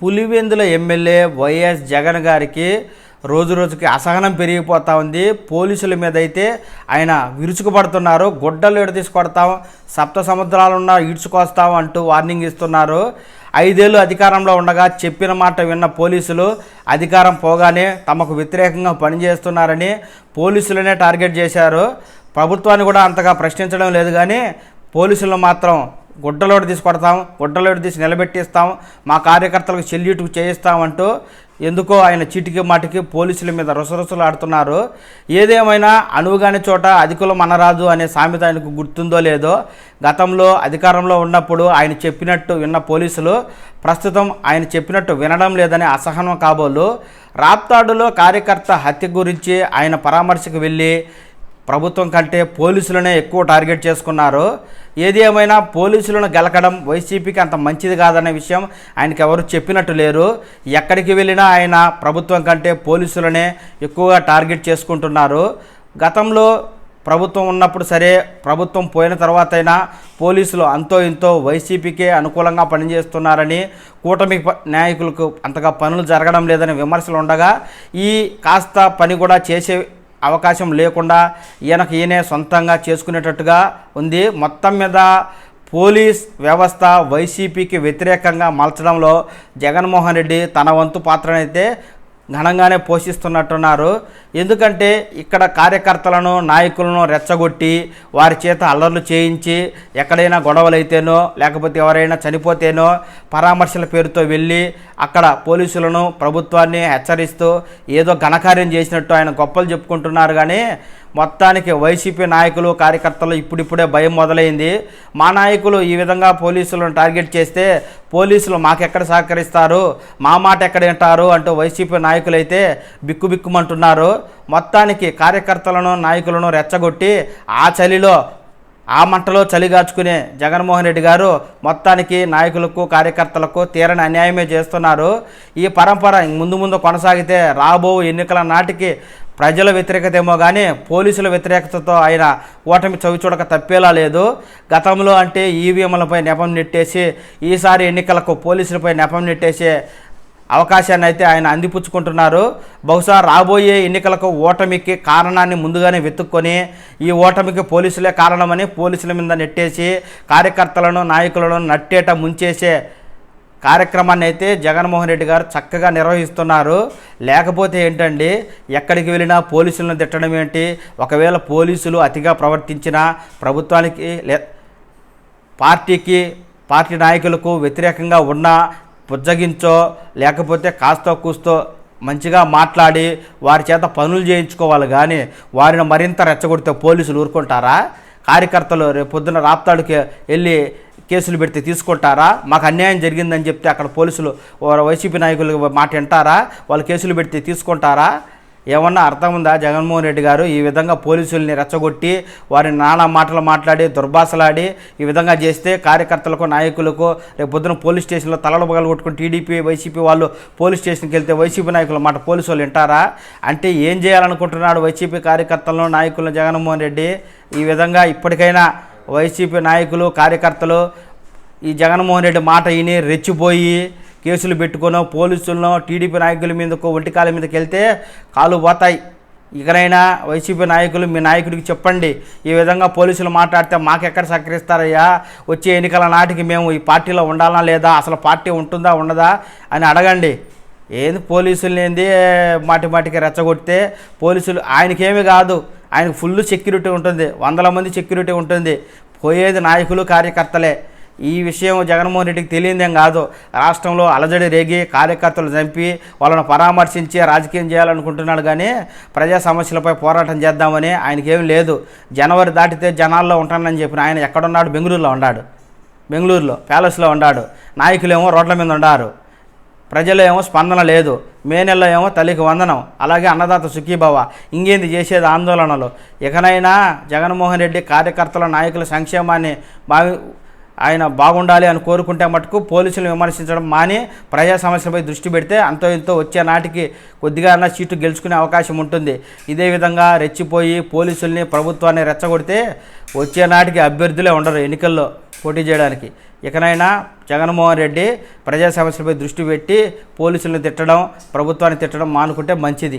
Pulivendula MLA YS Jagan గారికి రోజు రోజుకి అసహనం పెరిగిపోతూ ఉంది. పోలీసుల మీద అయితే ఆయన విరుచుకుపడుతున్నారు. గుడ్డలు ఎడదీసి కొడతాం సప్త సముద్రాలున్న ఈడ్చుకొస్తాం అంటూ వార్నింగ్ ఇస్తున్నారు. ఐదేళ్ళు అధికారంలో ఉండగా చెప్పిన మాట విన్న పోలీసులు అధికారం పోగానే తమకు వ్యతిరేకంగా పనిచేస్తున్నారని పోలీసులనే టార్గెట్ చేశారు. ప్రభుత్వాన్ని కూడా అంతగా ప్రశ్నించడం లేదు కానీ పోలీసులను మాత్రం గుడ్డలోడు తీసి కొడతాం గుడ్డలోడు తీసి నిలబెట్టిస్తాం మా కార్యకర్తలకు చెల్లిటు చేయిస్తామంటూ ఎందుకో ఆయన చీటికి మాటికి పోలీసుల మీద రుసరుసలు ఆడుతున్నారు. ఏదేమైనా అనువుగాని చోట అధికులం అనరాదు అనే సామెత ఆయనకు గుర్తుందో లేదో గతంలో అధికారంలో ఉన్నప్పుడు ఆయన చెప్పినట్టు విన్న పోలీసులు ప్రస్తుతం ఆయన చెప్పినట్టు వినడం లేదని అసహనం కాబోలు. రాప్తాడులో కార్యకర్త హత్య గురించి ఆయన పరామర్శకు వెళ్ళి ప్రభుత్వం కంటే పోలీసులనే ఎక్కువ టార్గెట్ చేసుకున్నారు. ఏది ఏమైనా పోలీసులను గెలకడం వైసీపీకి అంత మంచిది కాదనే విషయం ఆయనకి ఎవరు చెప్పినట్టు లేరు. ఎక్కడికి వెళ్ళినా ఆయన ప్రభుత్వం కంటే పోలీసులనే ఎక్కువగా టార్గెట్ చేసుకుంటున్నారు. గతంలో ప్రభుత్వం ఉన్నప్పుడు సరే ప్రభుత్వం పోయిన తర్వాత అయినా పోలీసులు అంతో ఇంతో వైసీపీకే అనుకూలంగా పనిచేస్తున్నారని కూటమి నాయకులకు అంతగా పనులు జరగడం లేదని విమర్శలు ఉండగా ఈ కాస్త పని కూడా చేసే అవకాశం లేకుండా ఈయనకు ఈయనే సొంతంగా చేసుకునేటట్టుగా ఉంది. మొత్తం మీద పోలీస్ వ్యవస్థ వైసీపీకి వ్యతిరేకంగా మలచడంలో జగన్మోహన్ రెడ్డి తన వంతు పాత్రనైతే ఘనంగానే పోషిస్తున్నట్టున్నారు. ఎందుకంటే ఇక్కడ కార్యకర్తలను నాయకులను రెచ్చగొట్టి వారి చేత అల్లర్లు చేయించి ఎక్కడైనా గొడవలు అయితేనో లేకపోతే ఎవరైనా చనిపోతేనో పరామర్శల పేరుతో వెళ్ళి అక్కడ పోలీసులను ప్రభుత్వాన్ని హెచ్చరిస్తూ ఏదో ఘనకార్యం చేసినట్టు ఆయన గొప్పలు చెప్పుకుంటున్నారు. కానీ మొత్తానికి వైసీపీ నాయకులు కార్యకర్తలు ఇప్పుడిప్పుడే భయం మొదలైంది. మా నాయకులు ఈ విధంగా పోలీసులను టార్గెట్ చేస్తే పోలీసులు మాకెక్కడ సహకరిస్తారు మా మాట ఎక్కడ వింటారు అంటూ వైసీపీ నాయకులైతే బిక్కుబిక్కుమంటున్నారు మొత్తానికి కార్యకర్తలను నాయకులను రెచ్చగొట్టి ఆ చలిలో ఆ మంటలో చలిగాచుకునే జగన్మోహన్ రెడ్డి గారు మొత్తానికి నాయకులకు కార్యకర్తలకు తీరని అన్యాయమే చేస్తున్నారు. ఈ పరంపర ముందు ముందు కొనసాగితే రాబో ఎన్నికల నాటికి ప్రజల వ్యతిరేకత ఏమో కానీ పోలీసుల వ్యతిరేకతతో ఆయన ఓటమి చవిచూడక తప్పేలా లేదు. గతంలో అంటే ఈవీఎంలపై నెపం నెట్టేసి ఈసారి ఎన్నికలకు పోలీసులపై నెపం నెట్టేసే అవకాశాన్ని అయితే ఆయన అందిపుచ్చుకుంటున్నారు. బహుశా రాబోయే ఎన్నికలకు ఓటమికి కారణాన్ని ముందుగానే వెతుక్కొని ఈ ఓటమికి పోలీసులే కారణమని పోలీసుల మీద నెట్టేసి కార్యకర్తలను నాయకులను నట్టేట ముంచేసే కార్యక్రమాన్ని అయితే జగన్మోహన్ రెడ్డి గారు చక్కగా నిర్వహిస్తున్నారు. లేకపోతే ఏంటండి? ఎక్కడికి వెళ్ళినా పోలీసులను తిట్టడం ఏంటి? ఒకవేళ పోలీసులు అతిగా ప్రవర్తించినా ప్రభుత్వానికి లే పార్టీకి పార్టీ నాయకులకు వ్యతిరేకంగా ఉన్న పుజ్జగించో లేకపోతే కాస్తో కూస్తో మంచిగా మాట్లాడి వారి చేత పనులు చేయించుకోవాలి కానీ వారిని మరింత రెచ్చగొడితే పోలీసులు ఊరుకుంటారా? కార్యకర్తలు రేపు పొద్దున రాప్తాడుకి వెళ్ళి కేసులు పెడితే తీసుకుంటారా? మాకు అన్యాయం జరిగిందని చెప్తే అక్కడ పోలీసులు వైసీపీ నాయకులు మాట వింటారా? వాళ్ళు కేసులు పెడితే తీసుకుంటారా? ఏమన్నా అర్థం ఉందా? జగన్మోహన్ రెడ్డి గారు ఈ విధంగా పోలీసుల్ని రెచ్చగొట్టి వారి నానా మాటలు మాట్లాడి దుర్భాషలాడి ఈ విధంగా చేస్తే కార్యకర్తలకు నాయకులకు రేపు పొద్దున పోలీస్ స్టేషన్లో తలలు పగలు కొట్టుకుని టీడీపీ వైసీపీ వాళ్ళు పోలీస్ స్టేషన్కి వెళ్తే వైసీపీ నాయకుల మాట పోలీసు వాళ్ళు వింటారా? అంటే ఏం చేయాలనుకుంటున్నాడు వైసీపీ కార్యకర్తలను నాయకులను జగన్మోహన్ రెడ్డి? ఈ విధంగా ఇప్పటికైనా వైసీపీ నాయకులు కార్యకర్తలు ఈ జగన్మోహన్ రెడ్డి మాట విని రెచ్చిపోయి కేసులు పెట్టుకునో పోలీసులను టీడీపీ నాయకుల మీదకు ఒంటికాల మీదకి వెళ్తే కాలు పోతాయి. ఇకనైనా వైసీపీ నాయకులు మీ నాయకుడికి చెప్పండి ఈ విధంగా పోలీసులు మాట్లాడితే మాకెక్కడ సహకరిస్తారయ్యా? వచ్చే ఎన్నికల నాటికి మేము ఈ పార్టీలో ఉండాలా లేదా? అసలు పార్టీ ఉంటుందా ఉండదా అని అడగండి. ఏంది పోలీసులు ఏంది మాటి మాటికి రెచ్చగొడితే? పోలీసులు ఆయనకేమీ కాదు ఆయనకు ఫుల్ సెక్యూరిటీ ఉంటుంది వందల మంది సెక్యూరిటీ ఉంటుంది. పోయేది నాయకులు కార్యకర్తలే. ఈ విషయం జగన్మోహన్ రెడ్డికి తెలియదేం కాదు. రాష్ట్రంలో అలజడి రేగి కార్యకర్తలు చంపి వాళ్ళను పరామర్శించి రాజకీయం చేయాలనుకుంటున్నాడు కానీ ప్రజా సమస్యలపై పోరాటం చేద్దామని ఆయనకేం లేదు. జనవరి దాటితే జనాల్లో ఉంటానని చెప్పిన ఆయన ఎక్కడున్నాడు? బెంగళూరులో ఉన్నాడు బెంగళూరులో ప్యాలెస్లో ఉన్నాడు నాయకులేమో రోడ్ల మీద ఉన్నారు ప్రజలు ఏమో స్పందన లేదు. మే నెలలో ఏమో తల్లికి వందనం. అలాగే అన్నదాత సుఖీభవ. ఇంకేంది చేసేది ఆందోళనలు? ఇకనైనా జగన్మోహన్ రెడ్డి కార్యకర్తల నాయకుల సంక్షేమాన్ని భావి ఆయన బాగుండాలి అని కోరుకుంటే మటుకు పోలీసులు విమర్శించడం మాని ప్రజా సమస్యలపై దృష్టి పెడితే అంతో ఇంతో వచ్చే నాటికి కొద్దిగా అన్న సీటు గెలుచుకునే అవకాశం ఉంటుంది. ఇదే విధంగా రెచ్చిపోయి పోలీసుల్ని ప్రభుత్వాన్ని రెచ్చగొడితే వచ్చే నాటికి అభ్యర్థులే ఉండరు ఎన్నికల్లో పోటీ చేయడానికి. ఇకనైనా జగన్మోహన్ రెడ్డి ప్రజా సమస్యలపై దృష్టి పెట్టి పోలీసులను తిట్టడం ప్రభుత్వాన్ని తిట్టడం మానుకుంటే మంచిది.